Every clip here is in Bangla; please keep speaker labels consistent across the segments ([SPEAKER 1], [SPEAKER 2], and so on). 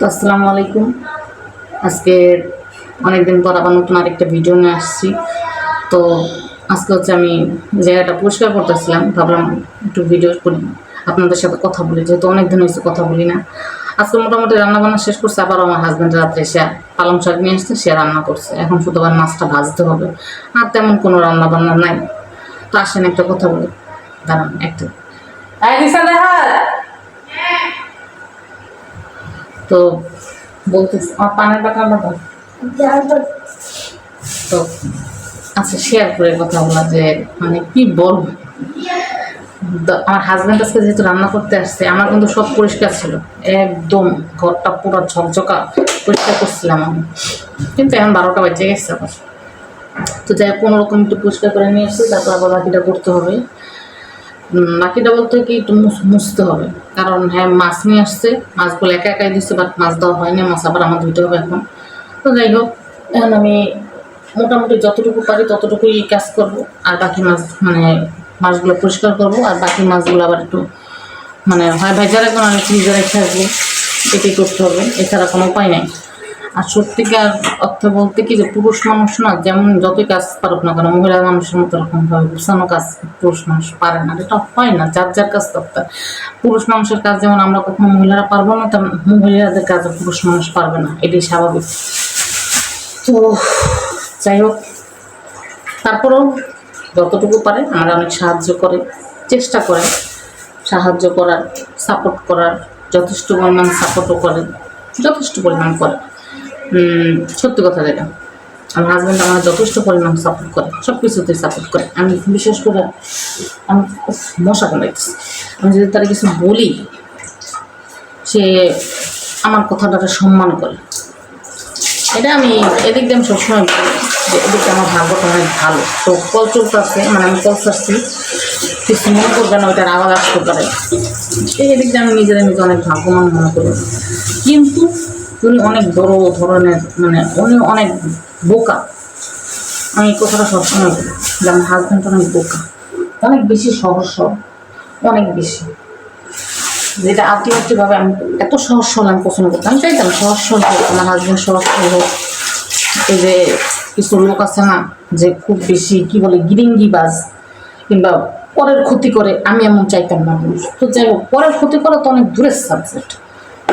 [SPEAKER 1] তো আসসালামু আলাইকুম। আজকে অনেকদিন পর আবার নতুন আরেকটা ভিডিও নিয়ে আসছি। তো আজকে হচ্ছে আমি জায়গাটা পরিষ্কার করতেছিলাম, ভাবলাম একটু ভিডিও করি, আপনাদের সাথে কথা বলি। যেহেতু অনেক দিন হয়েছে কথা বলি না। আজকে মোটামুটি রান্না বান্না শেষ করছে, আবার আমার হাজব্যান্ড রাত্রে সে পালং শাক নিয়ে আসছে, সে রান্না করছে। এখন শুধু আবার মাছটা ভাজতে হবে। আর তেমন কোনো রান্না বান্না নাই। তো আসেন একটা কথা বলি। দাঁড়ান, একটা। তো বলতে আমার পানের টাকা দাও তো? আচ্ছা শেয়ার করে কথা বলা যে মানে কি বলব? আমার হাজব্যান্ড আজকে যেহেতু রান্না করতে আসছে, আমার কিন্তু সব পরিষ্কার ছিল। একদম ঘরটা পুরো ঝকঝকা, পরিষ্কার করছিলাম আমি। কিন্তু এখন বারোটা বাজে গেছে আবার। তো যাই কোনো রকম একটু পরিষ্কার করে নিয়ে এসেছি তারপর আবার বাকিটা করতে হবে। বাকিটা বলতে কি একটু মুছতে হবে। কারণ হ্যাঁ মাছ নিয়ে আসছে, মাছগুলো একা একাই দিচ্ছে বাট মাছ দেওয়া হয়নি, মাছ আবার আমার ধুতে হবে এখন। তো যাই হোক, এখন আমি মোটামুটি যতটুকু পারি ততটুকুই কাজ করব, আর বাকি মাছ মানে মাছগুলো পরিষ্কার করব, আর বাকি মাছগুলো আবার একটু মানে হয় ভেজা রাখব না ফ্রিজে রেখে আসব। এটি করতে হবে, এছাড়া কোনো উপায় নাই। আর সত্যিকার অর্থ বলতে কি যে পুরুষ মানুষ না, যেমন যতই কাজ পারুক না কেন, মহিলা মানুষের মতো রকম ভাবে গুছানো কাজ পুরুষ মানুষ পারে না এটা হয় না, যার যার কাজ করতে পুরুষ মানুষের কাজ যেমন আমরা কখনো মহিলারা পারব না, তেমন মহিলাদের কাজ পুরুষ মানুষ পারবে না, এটাই স্বাভাবিক। তো যাই হোক, তারপরেও যতটুকু পারে আমরা অনেক সাহায্য করে, চেষ্টা করে। সাহায্য করার সাপোর্ট করার, যথেষ্ট পরিমাণ সাপোর্টও করে, যথেষ্ট পরিমাণ করে। সত্যি কথা যেটা। আমার হাজব্যান্ড আমার যথেষ্ট পরিমাণ সাপোর্ট করে সব কিছুতেই সাপোর্ট করে। আমি বিশেষ করে আমি উফ, মশা কামাইতেছি আমি যদি তারা কিছু বলি সে আমার কথাটাকে সম্মান করে। এটা আমি এদিক দিয়ে আমি সবসময় যে এদিকে আমার ভাগ্যটা অনেক ভালো। তো কল চলতেছে মানে আমি কল চাচ্ছি কিছু মনে করবে না ওইটার আওয়াজ আসতে পারে। এই এদিক দিয়ে আমি নিজেরা নিজে অনেক ভাগ্যবান মনে করি। কিন্তু উনি অনেক বড় ধরনের মানে উনি অনেক বোকা। আমি কথাটা সবসময় বলি যে আমার হাজব্যান্ড অনেক বোকা। অনেক বেশি সহজ সরল, অনেক বেশি। যেটা আলটিমেটলিভাবে আমি এত সহজ সরল আমি পছন্দ করতাম। চাইতাম সহজ হোক আমার হাজব্যান্ড সহজ হোক। এই যে কিছু লোক আছে না যে খুব বেশি কি বলে গিরিঙ্গি বাজ কিংবা পরের ক্ষতি করে আমি এমন চাইতাম না তো যাই হোক পরের ক্ষতি করা তো অনেক দূরের সাবজেক্ট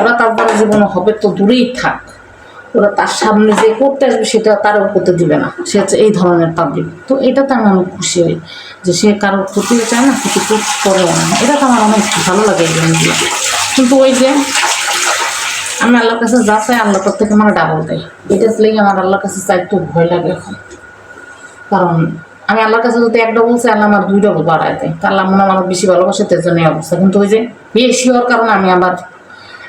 [SPEAKER 1] ওরা তার তারপরে জীবনে হবে তো দূরেই থাক। ওরা তার সামনে যে করতে আসবে সেটা তারও করতে দিবে না। সে হচ্ছে এই ধরনের পাবলিক তো এটাতে আমি অনেক খুশি হই যে সে কারোর ক্ষতি চায় না, ক্ষতি করে না। এটা তো আমার অনেক ভালো লাগে এই জিনিসগুলো। কিন্তু ওই যে আমি আল্লাহর কাছে যা চাই আল্লাহ তার থেকে আমার ডাবল দেয়। এটা লেগে আমার আল্লাহর কাছে চাই একটু ভয় লাগে এখন। কারণ আমি আল্লাহর কাছে যদি এক ডবল চাই, আল্লাহ আমার দুই ডবল বাড়ায় দেয়। তা আল্লাহ মনে আমার বেশি ভালোবাসে তার জন্য অবস্থা। কিন্তু ওই যে বেশি হওয়ার কারণে আমি আবার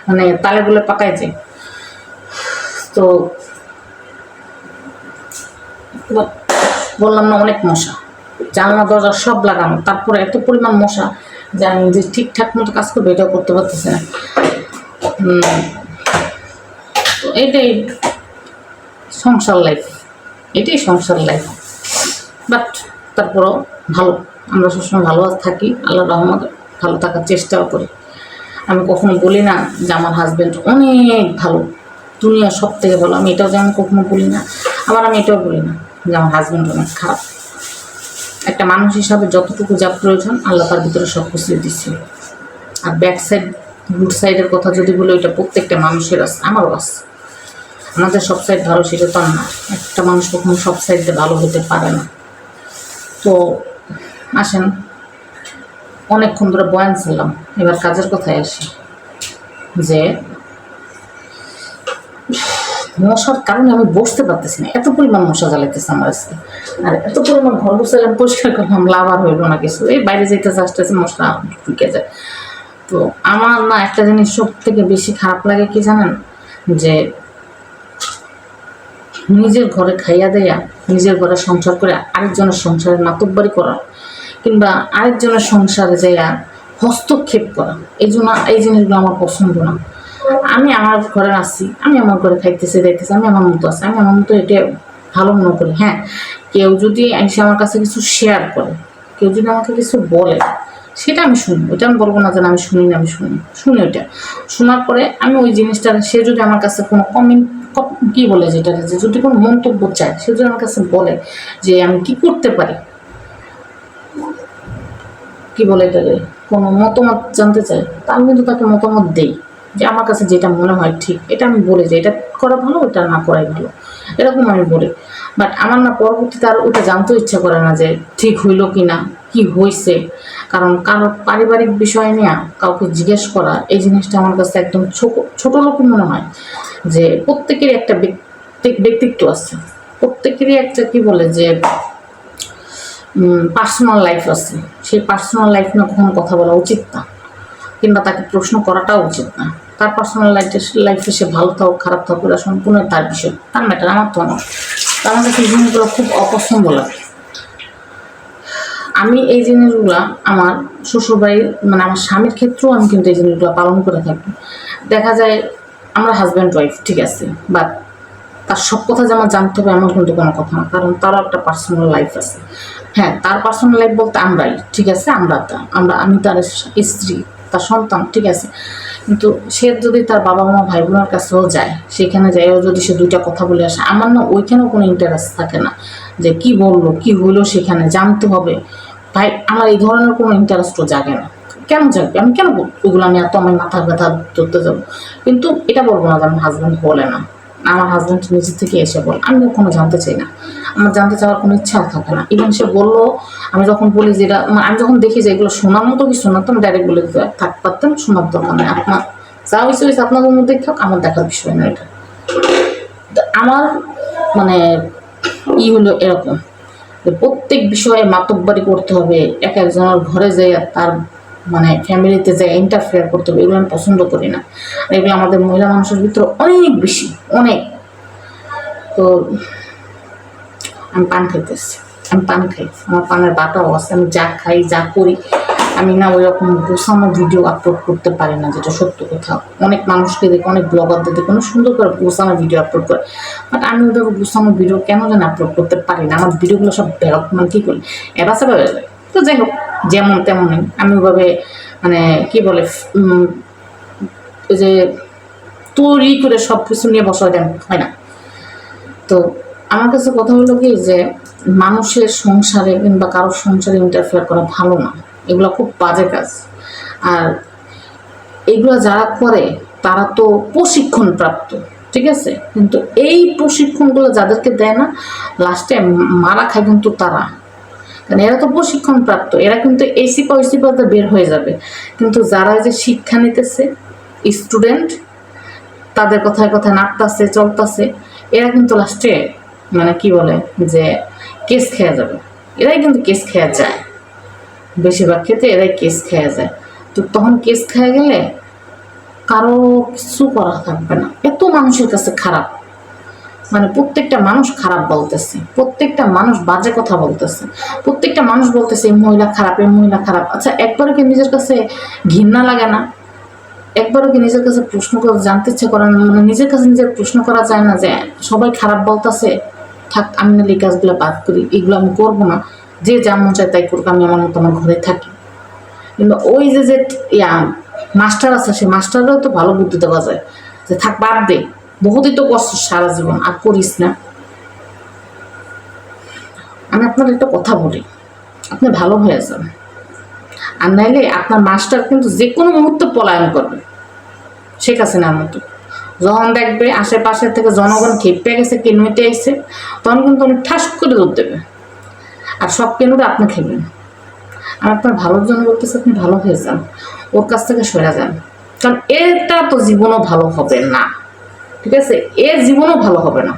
[SPEAKER 1] মানে তালেগুলো পাকাই যাই তো বললাম না অনেক মশা। জানলা, দরজা সব লাগানো। তারপরে এত পরিমাণ মশা যে আমি যে ঠিকঠাক মতো কাজ করব, এটাও করতে পারতেছি না। এটাই সংসার লাইফ এটাই সংসার লাইফ বাট তারপরেও ভালো। আমরা সবসময় ভালো থাকি। আল্লাহ রহমত ভালো থাকার চেষ্টাও করি। আমি কখনো বলি না যে আমার হাজব্যান্ড অনেক ভালো। দুনিয়া সব থেকে ভালো। আমি এটাও যেমন কখনো বলি না। আবার আমি এটাও বলি না যে আমার হাজব্যান্ড অনেক খারাপ। একটা মানুষ হিসাবে যতটুকু যা প্রয়োজন, আল্লাহ তার ভিতরে সব কিছু দিচ্ছে। আর ব্যাক সাইড গুড সাইডের কথা যদি বলি, ওইটা প্রত্যেকটা মানুষের আছে, আমারও আছে। আমাদের সব সাইড ভালো, সেটা তো না একটা মানুষ কখনো সব সাইডে ভালো হতে পারে না। তো, আসেন অনেকক্ষণ ধরে বয়ান ছিলাম এবার কাজের কথায় আসি। যে, মশার কারণে আমি বসতে পারতেছি না। এত পরিমাণ মশা জ্বালাইতেছে আমার আজকে। আর এত পরিমাণ ঘর বসালাম পরিষ্কার করলাম লাভ আর হইল না কিছু। এই বাইরে যেতে আসতেছে মশলা ঢুকে যায়। তো আমার না একটা জিনিস সব থেকে বেশি খারাপ লাগে কি জানেন? যে, নিজের ঘরে খাইয়া দেয়া, নিজের ঘরে সংসার করে আরেকজনের সংসারে নাতকবাড়ি করা। কিংবা আরেকজনের সংসারে যাইয়া হস্তক্ষেপ করা। এই জন্য এই জিনিসগুলো আমার পছন্দ না। আমি আমার ঘরে আছি, আমি আমার ঘরে খাইতেছি দেখতেছি আমি আমার মতো আছি, আমি আমার মতো এটা ভালো মনে করি। হ্যাঁ কেউ যদি এসে আমার কাছে কিছু শেয়ার করে, কেউ যদি আমাকে কিছু বলে, সেটা আমি শুনি। ওটা আমি বলব না যে আমি শুনি না, আমি শুনি শুনি ওটা শোনার পরে আমি ওই জিনিসটা, সে যদি আমার কাছে কোনো কমেন্ট কি বলে যেটা যে যদি কোনো মন্তব্য চায়, সে যদি আমার কাছে বলে যে আমি কি করতে পারি কি বলে এটাকে? কোনো মতামত জানতে চাই তা আমি কিন্তু তাকে মতামত দেই যে আমার কাছে যেটা মনে হয় ঠিক, এটা আমি বলে যে এটা করা ভালো ওটা না করাই ভালো। এরকম আমি বলি। বাট আমার না পরবর্তীতে আর ওটা জানতে ইচ্ছা করে না যে ঠিক হইল কি না কি হয়েছে কারণ কারও পারিবারিক বিষয় নিয়ে কাউকে জিজ্ঞেস করা, এই জিনিসটা আমার কাছে একদম ছোট ছোট লোকই মনে হয় যে প্রত্যেকেরই একটা ব্যক্তি, ব্যক্তিত্ব আছে। প্রত্যেকেরই একটা কি বলে যে পার্সোনাল লাইফ আছে। সেই পার্সোনাল লাইফ নিয়ে কখনো কথা বলা উচিত না। কিংবা তাকে প্রশ্ন করাটাও উচিত না। তার পার্সোনাল লাইফে লাইফে সে ভালো থাকুক, খারাপ থাকুক, এটা সম্পূর্ণ তার বিষয়। তার ম্যাটার আমার তো না। তো আমার কাছে জিনিসগুলো খুব অপছন্দ লাগে। আমি এই জিনিসগুলো আমার শ্বশুরবাড়ির মানে আমার স্বামীর ক্ষেত্রেও আমি কিন্তু এই জিনিসগুলো পালন করে থাকি। দেখা যায় আমরা হাজব্যান্ড ওয়াইফ ঠিক আছে? বাট তার সব কথা যে আমার জানতে হবে, এমন কিন্তু কোনো কথা না। কারণ তারও একটা পার্সোনাল লাইফ আছে। হ্যাঁ তার পার্সোনাল লাইফ বলতে আমরাই, ঠিক আছে? আমরা তা, আমরা, আমি তার স্ত্রী, তার সন্তান, ঠিক আছে? কিন্তু সে যদি তার বাবা মা ভাই বোনের কাছেও যায়, সেখানে যাইও যদি সে দুইটা কথা বলে আসে, আমার না ওইখানেও কোনো ইন্টারেস্ট থাকে না। যে কি বলল, কি হইল সেখানে, জানতে হবে। ভাই, আমার এই ধরনের কোনো ইন্টারেস্টও জাগে না। কেন জাগবে? আমি কেন? ওগুলো আমি এত আমার মাথা ব্যথা ধরতে যাব। কিন্তু এটা বলব না যে আমার হাজব্যান্ড বলে না। আমার হাজব্যান্ড নিজে থেকে এসে বল, আমি কখনো জানতে চাই না। আমার জানতে চাওয়ার কোনো ইচ্ছাও থাকে না। ইভেন সে বলল, আমি যখন বলি যে এটা মানে আমি যখন দেখি যে এগুলো শোনার মতো কিছু আমি ডাইরেক্ট বলে দিতে থাক পারতাম, শোনার দরকার নেই। আপনার যা হয়েছে হয়েছে আপনাদের মধ্যে থাক, আমার দেখার বিষয় না এটা। আমার মানে ই হলো এরকম প্রত্যেক বিষয়ে মাতব্বারি করতে হবে, এক একজনের ঘরে যাই তার মানে ফ্যামিলিতে যাই ইন্টারফেয়ার করতে হবে, এগুলো আমি পছন্দ করি না। এগুলো আমাদের মহিলা মানুষের ভিতরে অনেক বেশি, অনেক। তো আমি পান খাইতেছি, আমি পান খাই আমার পানের বাটাও আছে, আমি যা খাই, যা করি, আমি না ওই রকম গোছানো ভিডিও আপলোড করতে পারি না, যেটা সত্য কথা। অনেক মানুষকে দেখে, অনেক ব্লগারদের দেখে অনেক সুন্দর করে গোছানো ভিডিও আপলোড করে। বাট আমি ওইভাবে গোছানো ভিডিও কেন যেন আপলোড করতে পারি না? আমার ভিডিওগুলো সব মানে কী করি? এবার সেবা তো যাই হোক যেমন তেমনই। আমি ওভাবে মানে কি বলে যে তৈরি করে সব কিছু নিয়ে বসা দেন, হয় না? তো আমার কাছে কথা হলো কি যে, মানুষের সংসারে কিংবা কারোর সংসারে ইন্টারফেয়ার করা ভালো না। এগুলো খুব বাজে কাজ। আর এগুলো যারা করে, তারা তো প্রশিক্ষণ প্রাপ্ত ঠিক আছে? কিন্তু এই প্রশিক্ষণগুলো যাদেরকে দেয় না, লাস্টে মারা খায় কিন্তু তারা। কারণ এরা তো প্রশিক্ষণ প্রাপ্ত এরা কিন্তু এসি সিপা ওই বের হয়ে যাবে। কিন্তু যারা যে শিক্ষা নিতেছে স্টুডেন্ট তাদের কথায় কথায় নাড়তাছে চলতাছে, এরা কিন্তু লাস্টে মানে কি বলে যে কেস খেয়ে যাবে। এরাই কিন্তু কেস খেয়ে যায়। বেশিরভাগ ক্ষেত্রে এরাই কেস খেয়ে যায়। তো তখন কেস খেয়ে গেলে কারও কিছু করা থাকবে না। এত মানুষের কাছে খারাপ। মানে প্রত্যেকটা মানুষ খারাপ বলতেছে। প্রত্যেকটা মানুষ বাজে কথা বলতেছে। প্রত্যেকটা মানুষ বলতেছে, এই মহিলা খারাপ, এই মহিলা খারাপ। আচ্ছা একবারও কি নিজের কাছে ঘৃণা লাগে না? একবারও কি নিজের কাছে প্রশ্ন করে, জানতে ইচ্ছে করে না? মানে নিজের কাছে নিজের প্রশ্ন করা যায় না যে, সবাই খারাপ বলতেছে? থাক, আমি নাহলে এই কাজগুলো বাদ করি, এগুলো আমি করব না। যে যা মন চায় তাই করুক, আমি আমার মতো আমার ঘরে থাকি। কিন্তু ওই যে যে ইয়া মাস্টার আছে সেই মাস্টাররাও তো ভালো বুদ্ধি দেওয়া যায়। যে, থাক, বাদ দে। বহুতই তো কষ্ট সারা জীবন, আর করিস না। আমি আপনার একটা কথা বলি, আপনি ভালো হয়ে যান আর নাইলে আপনার মাস্টার কিন্তু যে কোনো মুহূর্তে পলায়ন করবে, শেখ হাসিনার মতো। যখন দেখবে আশেপাশে থেকে জনগণ খেপে গেছে কেনুইতে এসে তখন কিন্তু উনি ঠাস করে দৌড় দেবে। আর সব কেনুরে আপনি খেবেন আর আপনার ভালোর জন্য বলতেছে আপনি ভালো হয়ে যান, ওর কাছ থেকে সরে যান। কারণ এটা তো জীবনও ভালো হবে না। ঠিক আছে? এ জীবনও ভালো হবে না।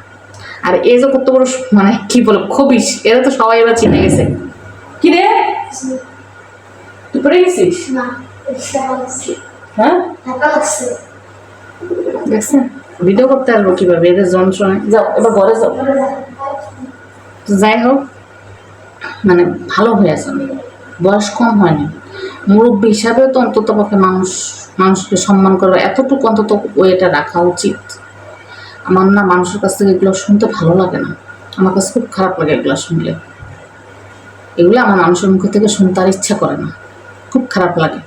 [SPEAKER 1] আর এ যে কত বড় মানে কি বলে খবিস এরা তো সবাই এবার চিনে গেছে। কি রে? তুই পড়ে গেছিস? হ্যাঁ? দেখছেন ভিডিও করতে আসব কীভাবে? এদের যন্ত্রণায়। যাও এবার ঘরে যাও। তো যাই হোক মানে ভালো হয়ে আছেন বয়স কম হয়নি। মুরব্বী হিসাবেও তো অন্তত পক্ষে মানুষ মানুষকে সম্মান করবে এতটুকু অন্তত ওয়েটা রাখা উচিত। আমার না মানুষের কাছ থেকে এগুলো শুনতে ভালো লাগে না। আমার কাছে খুব খারাপ লাগে এগুলো শুনলে। এগুলো আমার মানুষের মুখ থেকে শুনতে আর ইচ্ছা করে না। খুব খারাপ লাগে।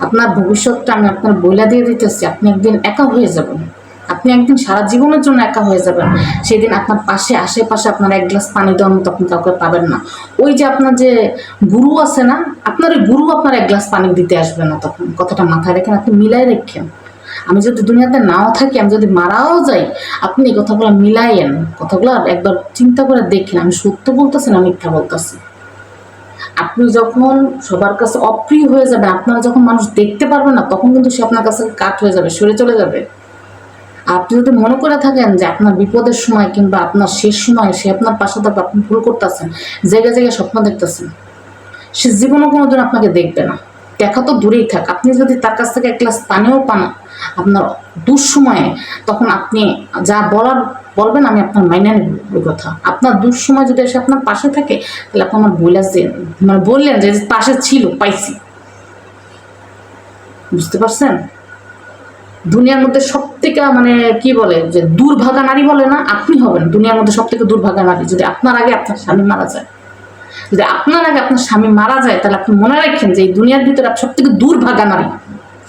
[SPEAKER 1] আপনার ভবিষ্যৎটা আমি আপনার বইলা দিয়ে দিতেছি, আপনি একদিন একা হয়ে যাবেন। আপনি একদিন সারা জীবনের জন্য একা হয়ে যাবেন। সেদিন আপনার পাশে, আশেপাশে আপনার এক গ্লাস পানি দেওয়ার মতো আপনি কাউকে পাবেন না। ওই যে আপনার যে গুরু আছে না, আপনার ওই গুরু আপনার এক গ্লাস পানি দিতে আসবে না তখন। কথাটা মাথায় রেখেন, আপনি মিলাই রেখেন। আমি যদি দুনিয়াতে নাও থাকি, আমি যদি মারাও যাই, আপনি এই কথাগুলো মিলাইয়েন। কথাগুলো একবার চিন্তা করে দেখেন, আমি সত্য বলতেছি না মিথ্যা বলতেছি? আপনি যখন সবার কাছে অপ্রিয় হয়ে যাবে আপনারা যখন মানুষ দেখতে পারবে না, তখন কিন্তু সে আপনার কাছে কাট হয়ে যাবে, সরে চলে যাবে। আপনি যদি মনে করে থাকেন যে আপনার বিপদের সময় কিংবা আপনার শেষ সময় সে আপনার পাশে থাকবে, আপনি ভুল করতেছেন, জায়গায় জায়গায় স্বপ্ন দেখতেছেন, সে জীবনও কোনোদিন আপনাকে দেখবে না। দেখা তো দূরেই থাক। আপনি যদি তার কাছ থেকে এক গ্লাস পানিও পান আপনার দুঃসময়ে, তখন আপনি যা বলার, বলবেন আমি আপনার মাইনে নেব কথা। আপনার দুঃসময় যদি এসে আপনার পাশে থাকে, তাহলে আপনি আমার বইলা যে মানে বললেন যে পাশে ছিল, পাইছি। বুঝতে পারছেন? দুনিয়ার মধ্যে সব থেকে মানে কি বলে, যে দুর্ভাগা নারী বলে না, আপনি হবেন দুনিয়ার মধ্যে সব থেকে দুর্ভাগা নারী। যদি আপনার আগে আপনার স্বামী মারা যায় যদি আপনার আগে আপনার স্বামী মারা যায়, তাহলে আপনি মনে রাখেন যে এই দুনিয়ার ভিতরে সব থেকে দুর্ভাগা নারী।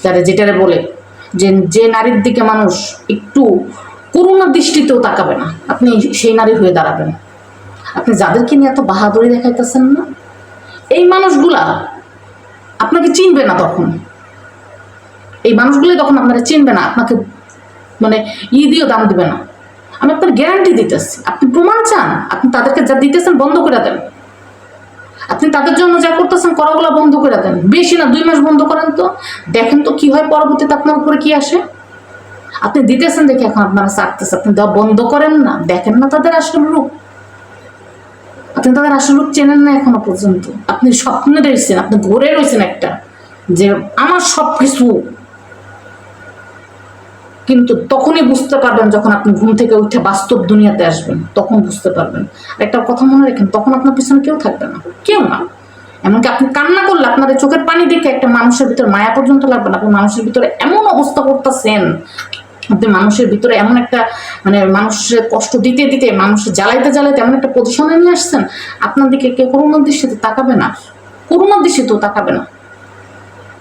[SPEAKER 1] যারা যেটারে বলে যে যে নারীর দিকে মানুষ একটু করুণা দৃষ্টিতেও তাকাবে না, আপনি সেই নারী হয়ে দাঁড়াবেন। আপনি যাদেরকে নিয়ে এত বাহাদুরি দেখাইতেছেন না? এই মানুষগুলা আপনাকে চিনবে না তখন। এই মানুষগুলোই তখন আপনারা চিনবে না, আপনাকে মানে ই দিয়েও দাম দিবে না। আমি আপনার গ্যারান্টি দিতেছি। আপনি প্রমাণ চান, আপনি তাদেরকে যা দিতেছেন বন্ধ করে দেন। আপনি তাদের জন্য যা করতেছেন করাগুলো বন্ধ করে দেন। বেশি না, দুই মাস বন্ধ করেন তো। দেখেন তো কি হয় পরবর্তীতে আপনার উপরে কি আসে। আপনি দিতেছেন দেখে এখন আপনারা চাকতেছে আপনি দেওয়া বন্ধ করেন না, দেখেন না তাদের আসল রূপ। আপনি তাদের আসল রূপ চেনেন না এখনও পর্যন্ত। আপনি স্বপ্নে রয়েছেন আপনি ঘুরে রয়েছেন একটা, যে আমার সব কিছু কিন্তু তখনই বুঝতে পারবেন যখন আপনি ঘুম থেকে উঠে বাস্তব দুনিয়াতে আসবেন, তখন বুঝতে পারবেন। একটা কথা মনে রাখেন, তখন আপনার পিছনে কেউ থাকবে না, কেউ না। এমনকি আপনি কান্না করলে আপনার এই চোখের পানি দেখে একটা মানুষের ভিতরে মায়া পর্যন্ত লাগবে না, আপনি মানুষের ভিতরে এমন অবস্থা করতেছেন, আপনি মানুষের ভিতরে এমন একটা মানে মানুষের কষ্ট দিতে দিতে, মানুষের জ্বালাইতে জ্বালাইতে এমন একটা পজিশনে নিয়ে আসছেন, আপনার দিকে কেউ করুণার দৃষ্টিতে তাকাবে না। করুণার দৃষ্টিতেও তাকাবে না।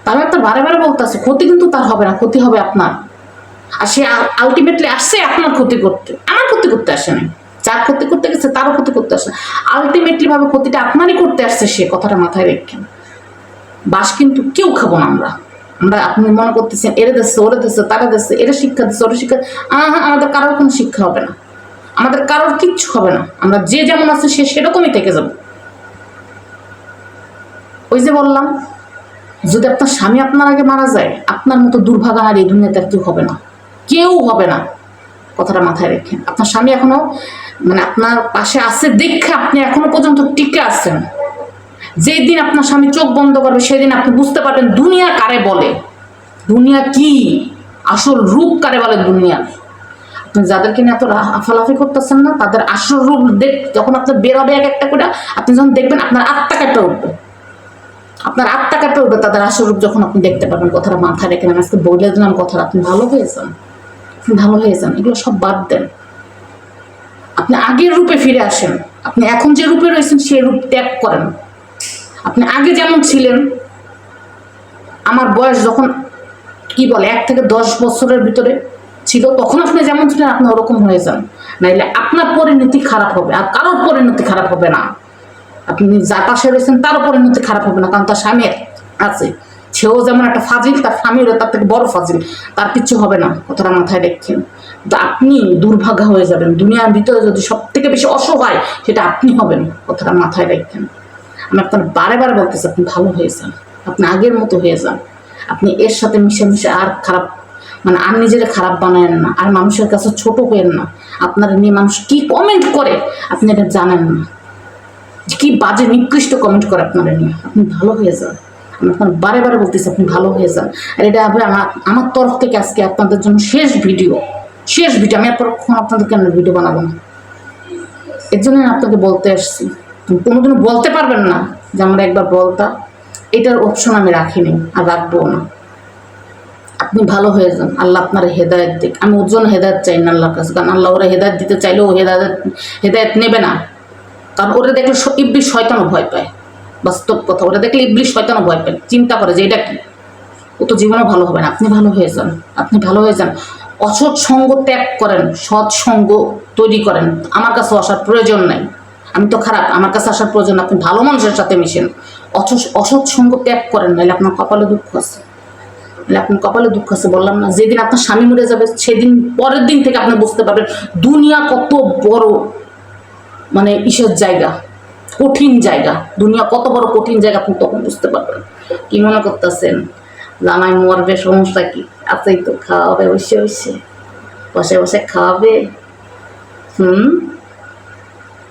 [SPEAKER 1] তাহলে একটা বারে বারে বলতেছে, ক্ষতি কিন্তু তার হবে না, ক্ষতি হবে আপনার। আর সে আলটিমেটলি আসছে আপনার ক্ষতি করতে। আমার ক্ষতি করতে আসে নাই। যার ক্ষতি করতে গেছে, তারও ক্ষতি করতে আসে আলটিমেটলি ভাবে ক্ষতিটা আপনারই করতে আসছে, সে কথাটা মাথায় রেখেন। বাস কিন্তু কেউ খাব না আমরা। আমরা আপনি মনে করতেছেন, এরে দিচ্ছে ওরে দিচ্ছে তারা দিচ্ছে এরা শিক্ষা দিচ্ছে ওরা শিক্ষা আমাদের কারোর কোনো শিক্ষা হবে না। আমাদের কারোর কিচ্ছু হবে না। আমরা যে যেমন আছে, সে সেরকমই থেকে যাব। ওই যে বললাম, যদি আপনার স্বামী আপনার আগে মারা যায়, আপনার মতো দুর্ভাগা নারী এই দুনিয়াতে আর কেউ হবে না। কেউ হবে না। কথাটা মাথায় রেখেন। আপনার স্বামী এখনও মানে আপনার পাশে আছে দেখে আপনি এখনও পর্যন্ত টিকে আছেন। যেদিন আপনার স্বামী চোখ বন্ধ করবে, সেদিন আপনি বুঝতে পারবেন দুনিয়া কারে বলে। দুনিয়া কি? আসল রূপ কারে বলে দুনিয়া? আপনি যাদেরকে নিয়ে এত আফালাফি করতেছেন না, তাদের আসল রূপ দেখ, যখন আপনার বেরোবে এক একটা করে, আপনি যখন দেখবেন আপনার আত্মা কাটা উঠবে। আপনার আত্মা কাটে উঠবে, তাদের আসল রূপ যখন আপনি দেখতে পাবেন কথাটা মাথায় রেখে আজকে বলে দিলাম কথাটা, আপনি ভালো আপনি ভালো হয়ে যান, এগুলো সব বাদ দেন। আপনি আগের রূপে ফিরে আসেন, আপনি এখন যে রূপে রয়েছেন সেই রূপ ত্যাগ করেন। আপনি আগে যেমন ছিলেন, আমার বয়স যখন, কি বলে, এক থেকে দশ বছরের ভিতরে ছিল, তখন আপনি যেমন ছিলেন, আপনি ওরকম হয়ে যান। নাইলে আপনার পরিণতি খারাপ হবে, আর কারোর পরিণতি খারাপ হবে না। আপনি যা পাশে রয়েছেন তারও পরিণতি খারাপ হবে না, কারণ তার স্বামী আছে। সেও যেমন একটা ফাজিল, তার স্বামীরও তার থেকে বড় ফাজিল, তার কিচ্ছু হবে না, কথাটা মাথায় রেখেন আপনি দুর্ভাগা হয়ে যাবেন, দুনিয়ার ভিতরে যদি সব থেকে বেশি অসহায়, সেটা আপনি হবেন, কথাটা মাথায় রাখেন আমি আপনার বারে বারে বলতেছি, আপনি ভালো হয়ে যান, আপনি আগের মতো হয়ে যান। আপনি এর সাথে মিশে মিশে আর খারাপ মানে আর নিজেরা খারাপ বানায়েন না, আর মানুষের কাছে ছোট হয়েন না। আপনার নিয়ে মানুষ কি কমেন্ট করে, আপনি এটা জানেন না। কি বাজে নিকৃষ্ট কমেন্ট করে আপনারা নিয়ে আপনি ভালো হয়ে যান। আমি বারে বারে বলতেছি, আপনি ভালো হয়ে যান। আর এটা হবে আমার আমার তরফ থেকে আজকে আপনাদের জন্য শেষ ভিডিও। শেষ ভিডিও, আমি এরপর কখনো আপনাদের কেন ভিডিও বানাবো না? এর জন্য আপনাকে বলতে আসছি। কোনোদিনও বলতে পারবেন না যে আমরা একবার বলতা। এটার অপশন আমি রাখিনি আর রাখব না। আপনি ভালো হয়ে যান। আল্লাহ আপনার হেদায়ত দিক। আমি ওর জন্য হেদায়ত চাই না আল্লাহর কাছে। কারণ আল্লাহ ওরা হেদায়ত দিতে চাইলেও হেদায়ত হেদায়ত নেবে না। কারণ ওরা দেখলে ইবলিশ শয়তানও ভয় পায়। বাস্তব কথা, ওটা দেখলে ইবলিশ শয়তানও ভয় পায়, চিন্তা করে যে এটা কি? ও তো জীবনে ভালো হবে না, আপনি ভালো হয়ে যান, আপনি ভালো হয়ে যান। অসৎ সঙ্গ ত্যাগ করেন, সৎ সঙ্গ তৈরি করেন, আমার কাছে আসার প্রয়োজন নাই। আমি তো খারাপ, আমার কাছে আসার প্রয়োজন। আপনি ভালো মানুষের সাথে মিশেন। অসৎ সঙ্গ ত্যাগ করেন, নাহলে আপনার কপালে দুঃখ আছে। নাহলে আপনার কপালে দুঃখ আছে, বললাম না, যেদিন আপনার স্বামী মরে যাবে, সেদিন পরের দিন থেকে আপনি বুঝতে পারবেন, দুনিয়া কত বড় মানে ইসের জায়গা। কঠিন জায়গা। দুনিয়া কত বড় কঠিন জায়গা আপনি তখন বুঝতে পারবেন। কি মনে করতেছেন? জামাই মরবে, সমস্যা কি? আছেই তো, খাওয়াবে, বসে বসে। বসে বসে খাওয়াবে। হুম?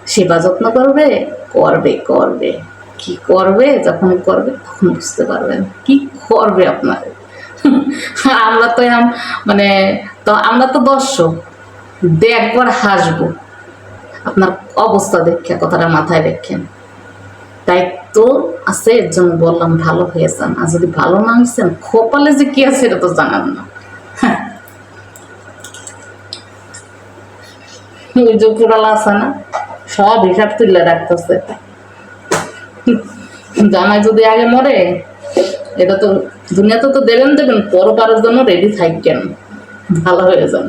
[SPEAKER 1] সেবা যত্ন করবে করবে করবে। কি করবে, যখন করবে, তখন বুঝতে পারবেন। কি করবে আপনার? আমরা তো মানে তো আমরা তো দর্শক। দেখবার হাসবো। আপনার অবস্থা দেখে, কথাটা মাথায় রেখেন। দায়িত্ব আছে, এর জন্য বললাম ভালো হয়েছেন। আর যদি ভালো না হয়েছেন, খোপালে যে কি আছে এটা তো জানান না। হ্যাঁ। ওই যে আছে না? সব হিসাব তুলে রাখতেছে। জামাই যদি আগে মরে, এটা তো দুনিয়াতে তো দেবেন দেবেন, পরবারের জন্য রেডি থাকেন ভালো হয়ে যান।